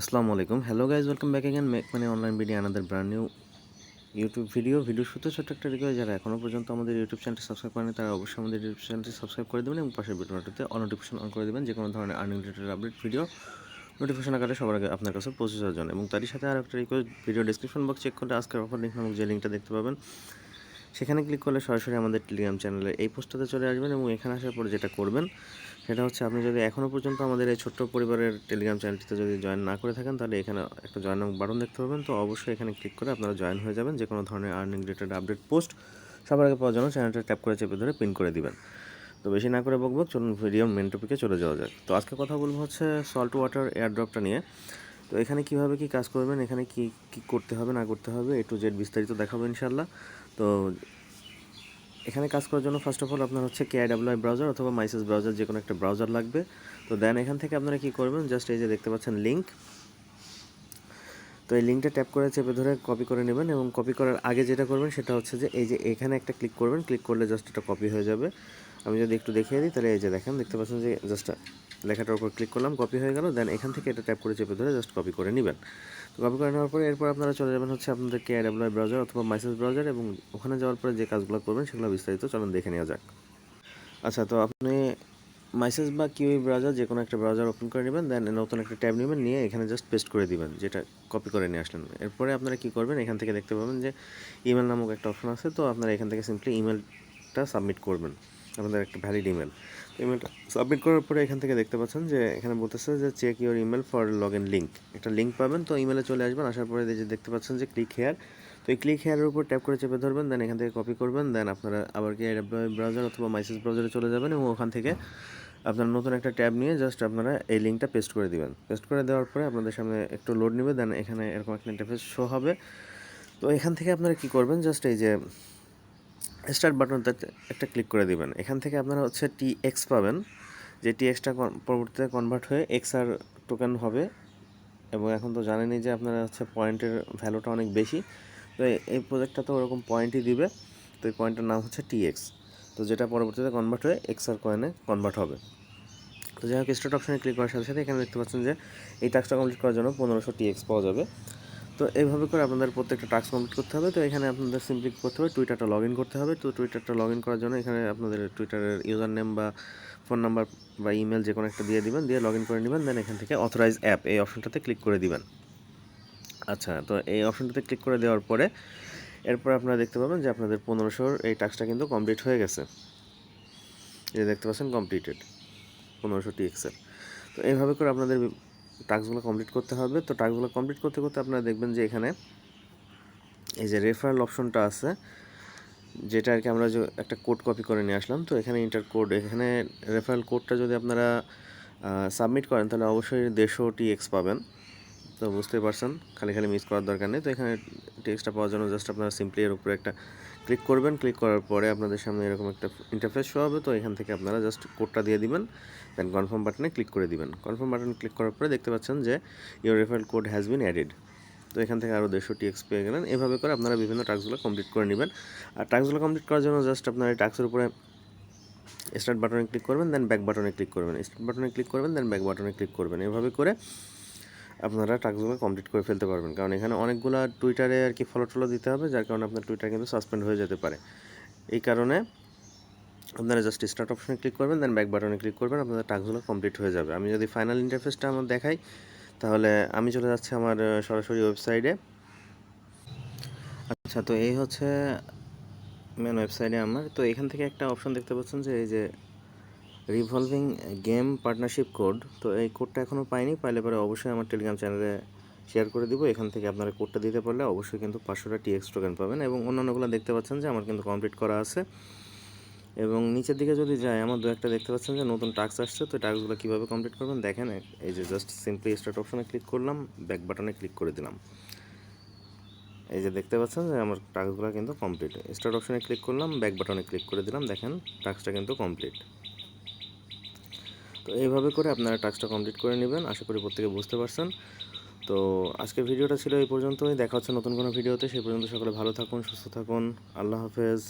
আসসালামু আলাইকুম। Hello guys welcome back again make মানে online video আনাদের brand new YouTube video video শুরুতে ছোট্ট একটা রিকোয়েস্ট যারা এখনও পর্যন্ত আমাদের ইউটিউব চ্যানেলটি সাবস্ক্রাইব করেনি, তারা অবশ্যই আমাদের ইউটিউব চ্যানেলটি সাবস্ক্রাইব করে দেবেন এবং পাশের ভিডিওটিতে অল নোটিফিকেশন অন করে দেবেন। যে কোনো ধরনের earning related update video notification আকারে সবার আগে আপনার কাছে পৌঁছে যাওয়ার জন্য। এবং তারই সাথে আর একটা request video description box check করলে আজকের অফার লিঙ্ক নামক যে লিঙ্কটা দেখতে পাবেন সেখানে ক্লিক করলে সরাসরি আমাদের টেলিগ্রাম চ্যানেলে এই পোস্টটাতে চলে আসবেন এবং এখানে আসার পরে যেটা করবেন, সেটা হচ্ছে আপনি যদি এখনও পর্যন্ত আমাদের এই ছোট্ট পরিবারের টেলিগ্রাম চ্যানেলটিতে যদি জয়েন না করে থাকেন, তাহলে এখানে একটা জয়েন বাটন দেখতে পাবেন। তো অবশ্যই এখানে ক্লিক করে আপনারা জয়েন হয়ে যাবেন যে কোনো ধরনের আর্নিং রিলেটেড আপডেট পোস্ট সবার আগে পাওয়ার জন্য চ্যানেলটা ট্যাপ করে চেপে ধরে পিন করে দিবেন। তো বেশি না করে বকবক, চলুন ভিডিও মেন টপিকে চলে যাওয়া যাক। তো আজকে কথা বলব হচ্ছে সল্ট ওয়াটার এয়ারড্রপটা নিয়ে। তো এখানে কীভাবে কি কাজ করবেন, এখানে কি কি করতে হবে, না করতে হবে এ টু জেড বিস্তারিত দেখাবো ইনশাল্লাহ তো এখানে কাজ করার জন্য ফার্স্ট অফ অল আপনার হচ্ছে কেআইডাব্লিউআই ব্রাউজার অথবা মাইসেস ব্রাউজার যে কোনো একটা ব্রাউজার লাগবে। তো দেন এখান থেকে আপনারা কী করবেন? জাস্ট এই যে দেখতে পাচ্ছেন লিঙ্ক তো এই লিঙ্কটা ট্যাপ করে চেপে ধরে কপি করে নেবেন এবং কপি করার আগে যেটা করবেন সেটা হচ্ছে যে এই যে এখানে একটা ক্লিক করবেন ক্লিক করলে জাস্ট এটা কপি হয়ে যাবে। আমি যদি একটু দেখিয়ে দিই, তাহলে এই যে দেখেন, দেখতে পাচ্ছেন যে জাস্ট লেখাটার উপর ক্লিক করলাম কপি হয়ে গেল দেন এখান থেকে এটা ট্যাপ করে চেপে ধরে জাস্ট কপি করে নেবেন। তো কপি করে নেওয়ার পরে এরপর আপনারা চলে যাবেন হচ্ছে আপনাদের কে ডাব্লিউ ব্রাউজার অথবা মাইসেস ব্রাউজার এবং ওখানে যাওয়ার পরে যে কাজগুলো করবেন সেগুলো বিস্তারিত চলুন দেখে নেওয়া যাক। আচ্ছা তো আপনি মাইসেস বা কিউই ব্রাউজার যে কোনো একটা ব্রাউজার ওপেন করে নেবেন, দেন নতুন একটা ট্যাব নেবেন, নিয়ে এখানে জাস্ট পেস্ট করে দিবেন, যেটা কপি করে নিয়ে আসলেন। এরপরে আপনারা কী করবেন, এখান থেকে দেখতে পাবেন যে ইমেল নামক একটা অপশন আছে, তো আপনারা এখান থেকে সিম্পলি ইমেলটা সাবমিট করবেন, আপনাদের একটা ভ্যালিড ইমেল। তো ইমেলটা সাবমিট করার পরে এখান থেকে দেখতে পাচ্ছেন যে এখানে বলতেছে যে check your email for log in link একটা লিঙ্ক পাবেন, তো ইমেলে চলে আসবেন, আসার পরে যে দেখতে পাচ্ছেন যে ক্লিক হেয়ার তো এই ক্লিক হেয়ারের উপর ট্যাপ করে চেপে ধরবেন, দেন এখান থেকে কপি করবেন, দেন আপনারা আবার কি ব্রাউজার অথবা মাইসেস ব্রাউজারে চলে যাবেন এবং ওখান থেকে আপনারা নতুন একটা ট্যাব নিয়ে জাস্ট আপনারা এই লিঙ্কটা পেস্ট করে দিবেন। পেস্ট করে দেওয়ার পরে আপনাদের সামনে একটু লোড নেবে দেন এখানে এরকম একটা ইন্টারফেস শো হবে। তো এখান থেকে আপনারা কি করবেন জাস্ট এই যে স্টার্ট বাটনটা একটা ক্লিক করে দিবেন। এখান থেকে আপনারা হচ্ছে টি এক্স পাবেন। যে টি এক্সটা পরবর্তীতে কনভার্ট হয়ে এক্স আর টোকেন হবে। এবং এখন তো জানেনই যে আপনারা হচ্ছে পয়েন্টের ভ্যালুটা অনেক বেশি। তো এই প্রজেক্টটা তো ওরকম পয়েন্টই দিবে। তো এই পয়েন্টের নাম হচ্ছে টি এক্স তো যেটা পরবর্তীতে কনভার্ট হয়ে এক্স আর কয়েনে কনভার্ট হবে। তো যাই হোক স্টার্ট অপশানে ক্লিক করার সাথে সাথে এখানে দেখতে পাচ্ছেন যে এই টাস্কটা কমপ্লিট করার জন্য পনেরোশো টি এক্স পাওয়া যাবে। তো এইভাবে করে আপনাদের প্রত্যেকটা টাস্ক কমপ্লিট করতে হবে। তো এখানে আপনাদের সিম্পলি করতে হবে? টুইটারটা লগ ইন করতে হবে। তো টুইটারটা লগ ইন করার জন্য এখানে আপনাদের টুইটারের ইউজার নেম বা ফোন নাম্বার বা ইমেল যে কোনো একটা দিয়ে দিবেন, দিয়ে লগ ইন করে নেবেন দেন এখান থেকে অথরাইজ অ্যাপ এই অপশনটাতে ক্লিক করে দিবেন। আচ্ছা তো এই অপশনটাতে ক্লিক করে দেওয়ার পরে এরপর আপনারা দেখতে পাবেন যে আপনাদের পনেরোশোর এই টাস্কটা কিন্তু কমপ্লিট হয়ে গেছে। এটা দেখতে পাচ্ছেন কমপ্লিটেড, পনেরোশো টি এক্সের তো এইভাবে করে আপনাদের টাস্কগুলো কমপ্লিট করতে হবে। তো টাস্কগুলো কমপ্লিট করতে করতে আপনারা দেখবেন যে এখানে এই যে রেফারেল অপশনটা আছে, যেটা আর কি আমরা যে একটা কোড কপি করে নিয়ে আসলাম। তো এখানে ইন্টার কোড এখানে রেফারেল কোডটা যদি আপনারা সাবমিট করেন, তাহলে অবশ্যই দেড়শো টি এক্স পাবেন। তো বুঝতেই পারছেন, খালি খালি মিস করার দরকার নেই। তো এখানে টেক্সটটা পাওয়ার জন্য জাস্ট আপনারা সিম্পলি এর উপরে একটা ক্লিক করবেন। ক্লিক করার পরে আপনাদের সামনে এরকম একটা ইন্টারফেস শো হবে, তো এখান থেকে আপনারা জাস্ট কোডটা দিয়ে দিবেন দেন কনফার্ম বাটনে ক্লিক করে দিবেন। কনফার্ম বাটনে ক্লিক করার পরে দেখতে পাচ্ছেন যে your referral code has been added তো এখান থেকে আরও দেড়শো টিএক্স পেয়ে গেলেন। এভাবে করে আপনারা বিভিন্ন টাস্কগুলো কমপ্লিট করে নেবেন। আর টাস্কগুলো কমপ্লিট করার জন্য জাস্ট আপনার এই টাস্কের উপরে স্টার্ট বাটনে ক্লিক করবেন দেন ব্যাক বাটনে ক্লিক করবেন। স্টার্ট বাটনে ক্লিক করবেন দেন ব্যাক বাটনে ক্লিক করবেন। এভাবে করে আপনারা টাস্কগুলো কমপ্লিট করে ফেলতে পারবেন। কারণ এখানে অনেকগুলো টুইটারে আর কি ফলো টলো দিতে হবে, যার কারণে আপনার টুইটার কিন্তু সাসপেন্ড হয়ে যেতে পারে। এই কারণে আপনারা জাস্ট স্টার্ট অপশনে ক্লিক করবেন দেন ব্যাক বাটনে ক্লিক করবেন, আপনাদের টাস্কগুলো কমপ্লিট হয়ে যাবে। আমি যদি ফাইনাল ইন্টারফেসটা আমার দেখাই, তাহলে আমি চলে যাচ্ছি আমার সরাসরি ওয়েবসাইটে আচ্ছা তো এই হচ্ছে মেন ওয়েবসাইটে আমার। তো এখান থেকে একটা অপশন দেখতে পাচ্ছেন যে, এই যে রিভলভিং গেম পার্টনারশিপ কোড তো এই কোডটা এখনও পাইনি, পাইলে পরে অবশ্যই আমার টেলিগ্রাম চ্যানেলে শেয়ার করে দিব। এখান থেকে আপনারা কোডটা দিতে পারলে অবশ্যই কিন্তু পাঁচশোটা টিএক্স টোকেন পাবেন এবং অন্যান্যগুলো দেখতে পাচ্ছেন যে আমার কিন্তু কমপ্লিট করা আছে। এবং নিচের দিকে যদি যায় আমার দু একটা দেখতে পাচ্ছেন যে নতুন টাস্ক আসছে, তো টাস্কগুলো কীভাবে কমপ্লিট করবেন দেখেন, এই যে জাস্ট সিম্পলি স্টার্ট অপশনে ক্লিক করলাম ব্যাক বাটনে ক্লিক করে দিলাম। এই যে দেখতে পাচ্ছেন যে আমার টাস্কগুলো কিন্তু কমপ্লিট স্টার্ট অপশনে ক্লিক করলাম ব্যাক বাটনে ক্লিক করে দিলাম, দেখেন টাস্কটা কিন্তু কমপ্লিট তো এইভাবে করে আপনারা টাস্কটা কমপ্লিট করে নেবেন। আশা করি প্রত্যেকে বুঝতে পারছেন। তো আজকের ভিডিওটা ছিল এই পর্যন্তই। দেখা হচ্ছে নতুন কোনো ভিডিওতে। সেই পর্যন্ত সকলে ভালো থাকুন, সুস্থ থাকুন। আল্লাহ হাফেজ।